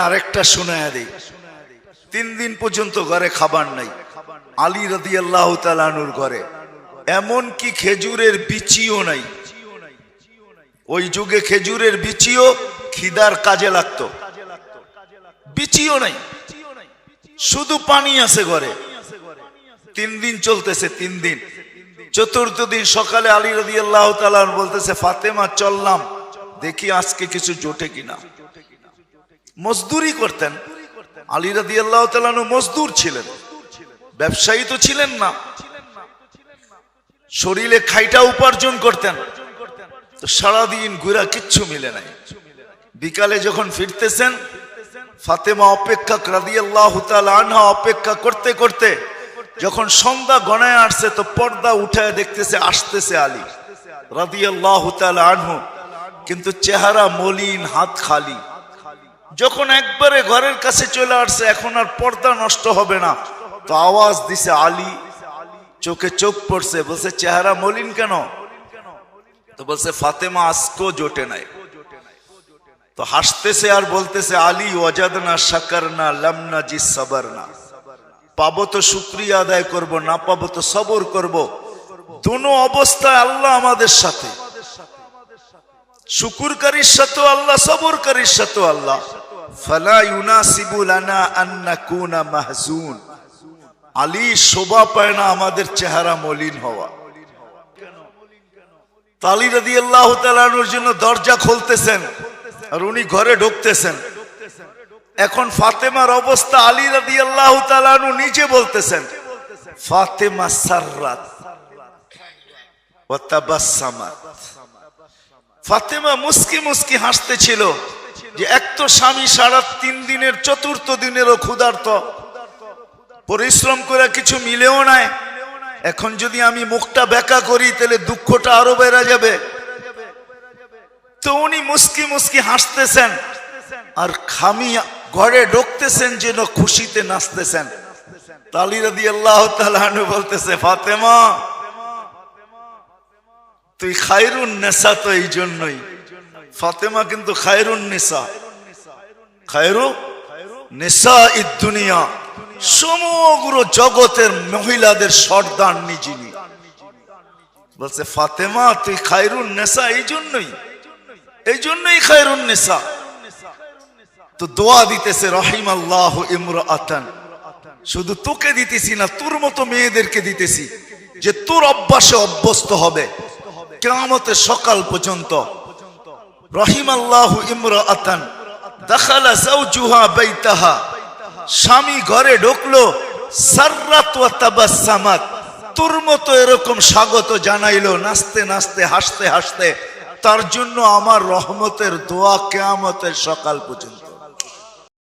আরেকটা শোনায়া দেই। তিন দিন পর্যন্ত ঘরে খাবার নাই। আলী রাদি আল্লাহ তালানুর ঘরে। এমন কি খেজুরের বিচিও নাই। ওই যুগে খেজুরের বিচিও খিদার কাজে লাগতো। বিচিও নাই। শুধু পানি আছে ঘরে। তিন দিন চলতেছে, তিন দিন। চতুর্থ দিন সকালে আলী রাদি আল্লাহ তালান বলতেছে, ফাতেমা, চললাম। দেখি আজকে কিছু জোটে কিনা। মজদুরি করতেন। আলী রাদি আল্লাহ মজদুর ছিলেন। ব্যবসায়ী তো ছিলেন না। শরীরে খাইটা উপার্জন করতেন। তো সারাদিন ঘুরা কিচ্ছু মিলে নাই। বিকালে যখন ফিরতেছেন, ফাতেমা অপেক্ষা রাদি আল্লাহ আনহা অপেক্ষা করতে করতে যখন সন্ধ্যা গণায় আসছে, তো পর্দা উঠায় দেখতেছে, আসতেছে আলী। রাদি আল্লাহ আনহু। কিন্তু চেহারা মলিন, হাত খালি। যখন একবারে ঘরের কাছে চলে আসছে, এখন আর পর্দা নষ্ট হবে না। তো আওয়াজ দিছে আলী, চোখে চোখ পড়ছে, বলছে, চেহারা মলিন কেন? তো বলছে, ফাতেমা আজকেও জোটে নাই। তো হাসতেছে আর বলতেছে, আলী ওয়াজাদ না সাকার না লামনা জি সাবার না পাবো তো শুক্রিয়া আদায় করব, না পাবো তো সবর করব। দুনো অবস্থায় আল্লাহ আমাদের সাথে। শুকুরকারীর সাথে আল্লাহ, সবরকারীর সাথে আল্লাহ। ফালা ইউনাসিবু লানা মাহজুন। আলী শোভা পায় না আমাদের চেহারা মলিন হওয়া। তালি রাদি আল্লাহ তালানুর জন্য দরজা খুলতেছেন আর উনি ঘরে ঢুকতেছেন। এখন ফাতেমার অবস্থা আলী রাদি আল্লাহ তালানু নিজে বলতেছেন, ফাতেমা সাররাত ফাতেমা মুসকি মুস্কি হাসতেছিল যে এক তো স্বামী সারা তিন দিনের, চতুর্থ দিনেরও ক্ষুধার্ত। পরিশ্রম করে কিছু মিলেও নাই। এখন যদি আমি মুখটা বেকা করি, তাহলে দুঃখটা আরও বেড়া যাবে। তো উনি মুসকি মুসকি হাসতেছেন আর খামি ঘরে ঢুকতেছেন যেন খুশিতে নাচতেছেন। তালিরা দিয়ে আল্লাহ তালু বলতেছে, ফাতেমা তুই খায়রুন নেশা তো এই জন্যই। ফাতেমা কিন্তু খায়রুন নেশা। খায়রু নেশা ই দুনিয়া। সমগ্র জগতের মহিলাদের সর্দার যিনি বলছে, ফাতেমা, তুই খায়রুন নেশা এই জন্যই। এই জন্যই খায়রুন নেশা। তো দোয়া দিতেছে রহিম আল্লাহ ইমর আতান শুধু তোকে দিতেছি না, তোর মতো মেয়েদেরকে দিতেছি যে তোর অভ্যাসে অভ্যস্ত হবে। কেমতের সকাল পর্যন্ত রহিম আল্লাহ ইমর আতান দেখালা বেতাহা স্বামী ঘরে ঢুকলো তোর মতো এরকম স্বাগত জানাইলো, নাচতে নাচতে, হাসতে হাসতে। তার জন্য আমার রহমতের দোয়া কেয়ামতের সকাল পর্যন্ত।